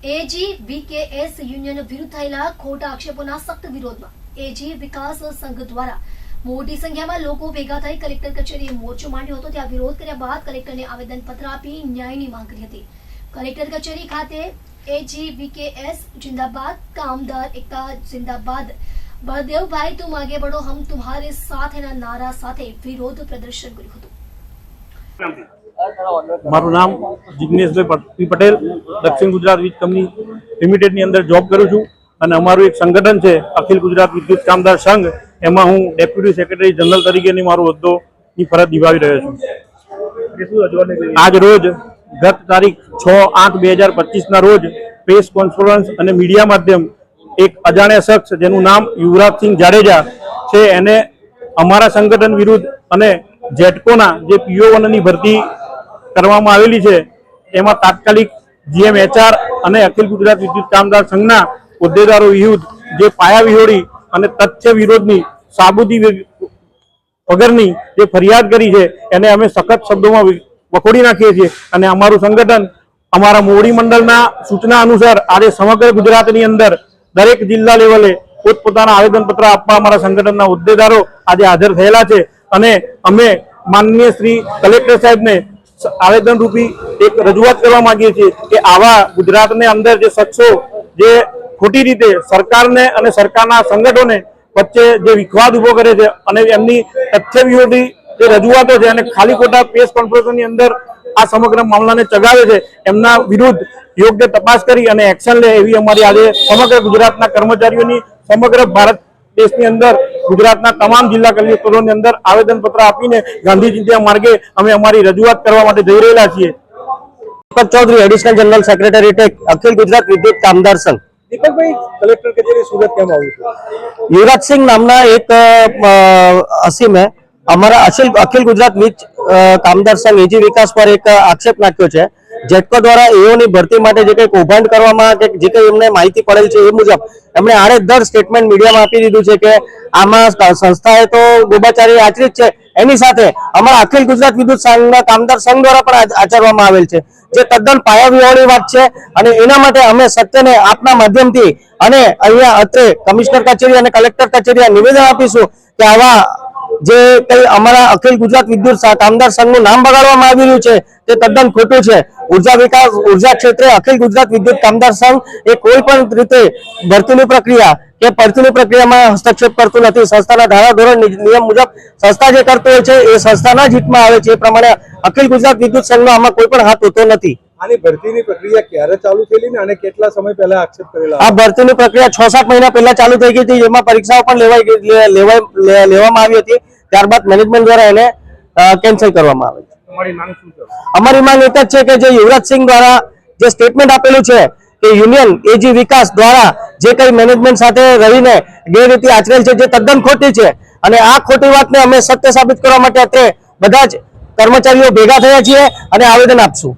એજી BKS union વિરુદ્ધ થયેલા ખોટા આક્ષેપોના સખ્ત વિરોધમાં એજી વિકાસ સંઘ દ્વારા મોટી સંખ્યામાં લોકો ભેગા થઈ કલેક્ટર કચેરીએ મોરચો માંડ્યો હતો ત્યાં વિરોધ કર્યા બાદ કલેક્ટરને આવેદનપત્ર આપી ન્યાયની માંગ કરી હતી કલેક્ટર કચેરી ખાતે એજી વીકેએસ જિંદાબાદ કામદાર એકતા જિંદાબાદ બળદેવભાઈ તું આગે બઢો હમ તુમ્હારે સાથેના નારા સાથે વિરોધ પ્રદર્શન કર્યું હતું મારું નામ જિગ્નેશભાઈ પટેલ દક્ષિણ ગુજરાત વીજ કંપની લિમિટેડની અંદર જોબ કરું છું. અને અમારું એક સંગઠન છે અખિલ ગુજરાત વિદ્યુત કામદાર સંઘ. એમાં હું ડેપ્યુટી સેક્રેટરી જનરલ તરીકેની મારો હોદ્દોની ફરજ નિભાવી રહ્યો છું. આજ રોજ ગત તારીખ છ આઠ બે હજાર પચીસના રોજ પ્રેસ કોન્ફરન્સ અને મીડિયા માધ્યમ એક અજાણ્યા શખ્સ જેનું નામ યુવરાજસિંહ જાડેજા છે એને અમારા સંગઠન વિરુદ્ધ અને જેટકોના જે પીઓ ની ભરતી કરવામાં આવેલી છે. એમાં તાત્કાલિક જીએમ એચઆર અને અખિલ ગુજરાત વિદ્યુત કામદાર સંઘના હોદ્દેદારો વિરુદ્ધ જે પાયા વિહોળી અને તથ્ય વિરોધની સાબુદી વગરની જે ફરિયાદ કરી છે, એને અમે સખત શબ્દોમાં વખોડી નાખીએ છીએ. અને અમારું સંગઠન અમારા મોવડી મંડળના સૂચના અનુસાર આજે સમગ્ર ગુજરાતની અંદર દરેક જિલ્લા લેવલે પોતપોતાના આવેદનપત્ર આપવા અમારા સંગઠનના હોદ્દેદારો આજે હાજર થયેલા છે. અને અમે માનનીય શ્રી કલેક્ટર સાહેબને આવેદનરૂપી એક રજૂઆત કરવા માંગીએ છીએ કે આવા ગુજરાતને અંદર જે શખ્સો જે ખોટી રીતે સરકારને અને સરકારના સંગઠનોને વચ્ચે જે વિખવાદ ઊભો કરે છે અને એમની તથ્ય વિરોધી જે રજૂઆતો છે અને ખાલી ખોટા પ્રેસ કોન્ફરન્સની અંદર આ સમગ્ર મામલાને ચગાવે છે, એમના વિરુદ્ધ યોગ્ય તપાસ કરી અને એક્શન લે એવી અમારી આજે સમગ્ર ગુજરાતના કર્મચારીઓની, સમગ્ર ભારત દેશની અંદર ગુજરાતના તમામ જિલ્લા કલેક્ટરોની અંદર આવેદનપત્ર આપીને ગાંધી ચિંતા માર્ગે અમે અમારી રજૂઆત કરવા માટે જઈ રહેલા છીએ. Deepak Chaudhary additional general secretary tech Akhil Gujarat Vidyut Kamdar સંઘ. દીપકભાઈ કલેક્ટર કચેરી સુરત કેમ આવ્યું યુવરાજસિંહ નામના એક અસીમે અમારા અખિલ અખિલ ગુજરાત વીજ કામદાર સંઘ વિકાસ પર એક આક્ષેપ નાખ્યો છે. જેટકો દ્વારા એઓની ભરતી માટે જે કંઈ કૌભાંડ કરવામાં કે જે કંઈ એમને માહિતી પડેલ છે એ મુજબ એમણે આડેધડ સ્ટેટમેન્ટ મીડિયામાં આપી દીધું છે કે આમાં સંસ્થાએ તો ગોબાચારી આચરી છે. એની સાથે અમારા અખિલ ગુજરાત વિદ્યુત સંઘના કામદાર સંઘ દ્વારા પણ આચરવામાં આવેલ છે. જે તદ્દન પાયાવિહોણી વાત છે અને એના માટે અમે સત્યને આપના માધ્યમથી અને અહીંયા અત્રે કમિશનર કચેરી અને કલેક્ટર કચેરી નિવેદન આપીશું કે આવા જે કઈ અમારા અખિલ ગુજરાત વિદ્યુત કામદાર સંઘનું નામ બગાડવામાં આવી રહ્યું છે તે તદ્દન ખોટું છે. ઊર્જા વિકાસ ઊર્જા ક્ષેત્રે અખિલ ગુજરાત વિદ્યુત કામદાર સંઘ એ કોઈ પણ રીતે ભરતીની પ્રક્રિયા કે ભરતીની પ્રક્રિયામાં હસ્તક્ષેપ કરતું નથી. સંસ્થાના ધારાધોરણ નિયમ મુજબ સંસ્થા જે કરતું હોય છે એ સંસ્થાના જ હિતમાં આવે છે. એ પ્રમાણે અખિલ ગુજરાત વિદ્યુત સંઘનો આમાં કોઈ પણ હાથ હોતો નથી. આની ભરતીની પ્રક્રિયા ક્યારે ચાલુ થયેલી ને અને કેટલા સમય પહેલા આક્ષેપ કરેલા? આ ભરતીની પ્રક્રિયા છ સાત મહિના પહેલા ચાલુ થઈ ગઈ હતી. જેમાં પરીક્ષાઓ પણ લેવાઈ લેવામાં આવી હતી. ત્યારબાદ મેનેજમેન્ટ દ્વારા એને કેન્સલ કરવામાં આવી છે. અમારી માંગ એક જ છે કે જે યુવરાજ સિંહ દ્વારા જે સ્ટેટમેન્ટ આપેલું છે કે યુનિયન એજી વિકાસ દ્વારા જે કઈ મેનેજમેન્ટ સાથે રહીને ગેરરીતિ આચરેલ છે જે તદ્દન ખોટી છે અને આ ખોટી વાતને અમે સત્ય સાબિત કરવા માટે અત્યારે બધા જ કર્મચારીઓ ભેગા થયા છીએ અને આવેદન આપશું.